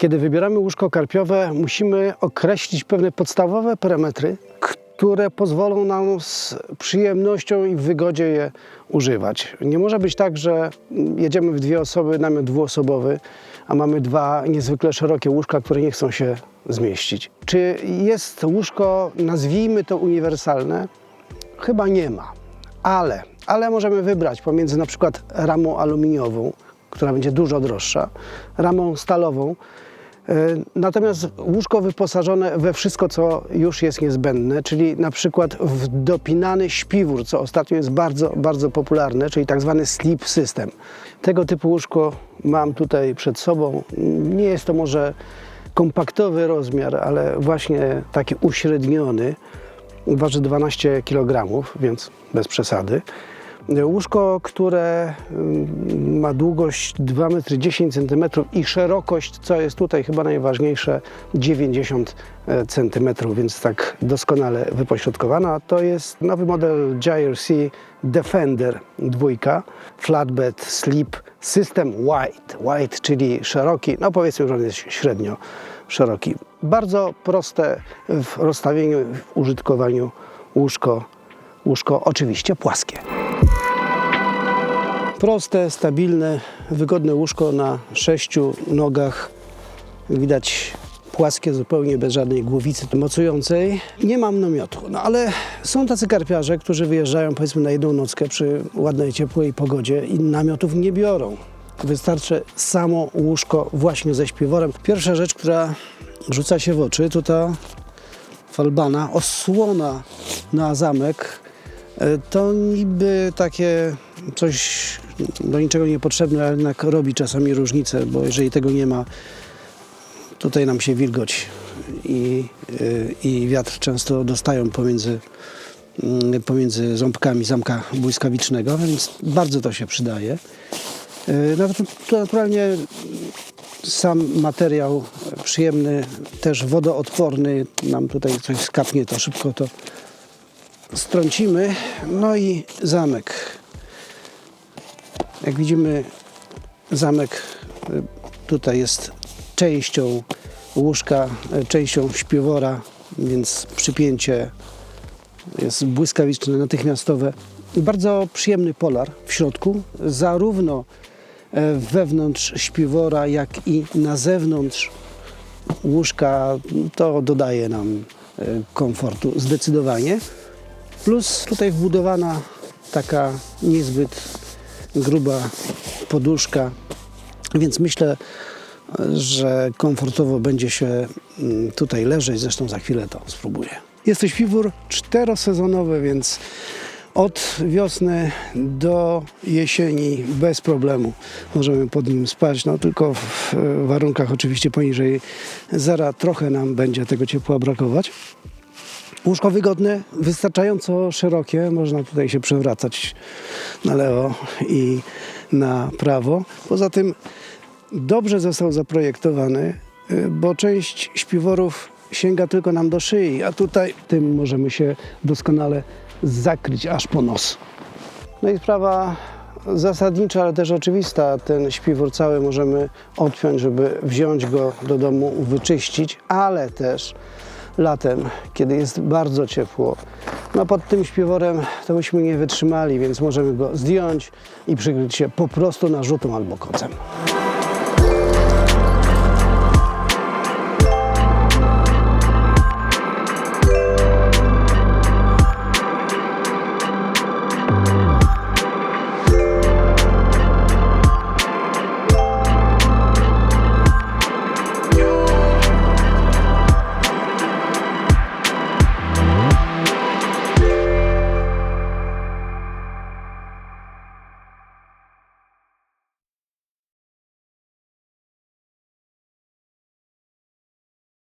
Kiedy wybieramy łóżko karpiowe, musimy określić pewne podstawowe parametry, które pozwolą nam z przyjemnością i w wygodzie je używać. Nie może być tak, że jedziemy w dwie osoby, namiot dwuosobowy, a mamy dwa niezwykle szerokie łóżka, które nie chcą się zmieścić. Czy jest łóżko, nazwijmy to uniwersalne? Chyba nie ma, ale, ale możemy wybrać pomiędzy na przykład ramą aluminiową, która będzie dużo droższa, ramą stalową. E, Natomiast łóżko wyposażone we wszystko, co już jest niezbędne, czyli na przykład w dopinany śpiwór, co ostatnio jest bardzo, bardzo popularne, czyli tak zwany sleep system. Tego typu łóżko mam tutaj przed sobą. Nie jest to może kompaktowy rozmiar, ale właśnie taki uśredniony. Waży 12 kg, więc bez przesady. Łóżko, które mm, ma długość 2,10 cm i szerokość, co jest tutaj chyba najważniejsze, 90 cm, więc tak doskonale wypośrodkowana. To jest nowy model GRC Defender 2, flatbed sleep system wide. Wide, czyli szeroki, no powiedzmy, że on jest średnio szeroki. Bardzo proste w rozstawieniu, w użytkowaniu łóżko, łóżko oczywiście płaskie. Proste, stabilne, wygodne łóżko na sześciu nogach. Widać płaskie, zupełnie bez żadnej głowicy mocującej. Nie mam namiotu, no ale są tacy karpiarze, którzy wyjeżdżają powiedzmy na jedną nockę przy ładnej, ciepłej pogodzie i namiotów nie biorą. Wystarczy samo łóżko właśnie ze śpiworem. Pierwsza rzecz, która rzuca się w oczy, to ta falbana, osłona na zamek. E, To niby takie coś do niczego niepotrzebne, ale jednak robi czasami różnicę, bo jeżeli tego nie ma, tutaj nam się wilgoć i, y, i wiatr często dostają pomiędzy, mm, pomiędzy ząbkami zamka błyskawicznego, więc bardzo to się przydaje. Y, No naturalnie sam materiał przyjemny, też wodoodporny. Nam tutaj coś skapnie, to szybko to strącimy. No i zamek. Jak widzimy, zamek y, tutaj jest częścią łóżka, y, częścią śpiwora, więc przypięcie jest błyskawiczne, natychmiastowe. Bardzo przyjemny polar w środku, zarówno e, wewnątrz śpiwora, jak i na zewnątrz łóżka. To dodaje nam e, komfortu zdecydowanie. Plus tutaj wbudowana taka niezbyt gruba poduszka, więc myślę, że komfortowo będzie się mm, tutaj leżeć. Zresztą za chwilę to spróbuję. Jest to śpiwór czterosezonowy, więc od wiosny do jesieni bez problemu możemy pod nim spać. No tylko w warunkach oczywiście poniżej zera trochę nam będzie tego ciepła brakować. Łóżko wygodne, wystarczająco szerokie, można tutaj się przewracać na lewo i na prawo. Poza tym dobrze został zaprojektowany, y, bo część śpiworów sięga tylko nam do szyi, a tutaj tym możemy się doskonale zakryć aż po nos. No i sprawa zasadnicza, ale też oczywista. Ten śpiwór cały możemy odpiąć, żeby wziąć go do domu, wyczyścić, ale też latem, kiedy jest bardzo ciepło, no pod tym śpiworem to byśmy nie wytrzymali, więc możemy go zdjąć i przykryć się po prostu narzutą albo kocem.